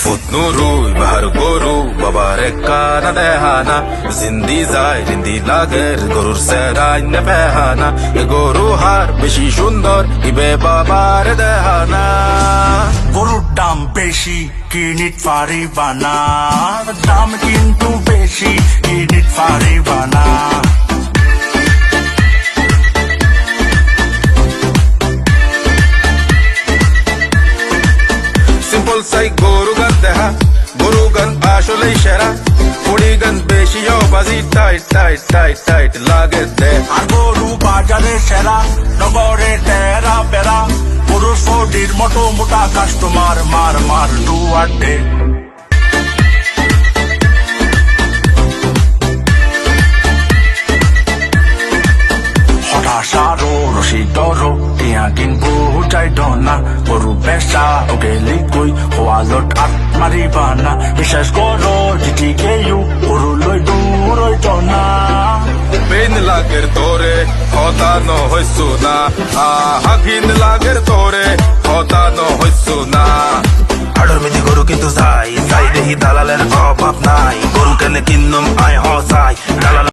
অফুত নুরুই বাহার গরু বাবার কানা দেহানা জিন্দি যায় জিন্দি লাগের গরুর সেরাই নে পেহানা এ গরু হার বেশি সুন্দর ইবে বাবার দেহানা গরুর দাম বেশি কিনিট পারিবা না দাম কিন্তু বেশি কিনিট পারিবা সিম্পল সাই গরু গান দেহা গরু গান আসলেই সেরা। পড়ি বেশিও বাজি, টাইট টাইট টাইট টাইট লাগে দে আর গরু বাজারে সেরা, নগরে তেরা বেড়া পুরুষ ফটির মোটো মোটা কাস্টমার, মার মার, দু আড্ডে। হঠাৎ রশি ডর, টিয়া কিনবো, চাই ডনা। গরু পেশা ওকে লিকুই হোয়ালত আট মারিবা না বিশ্বাস করো গেয়ু গরু লই দূরই জনা পেন লাগের তোরে হতা ন। হইসু না হাগিন লাগের তোরে হতা ন হইসু না। হাড়র মিদি গরু কিন্তু যাই যাই দেহি দালালের অভাব নাই। গরু কেনে কিন্নম আয় হসাই দালাল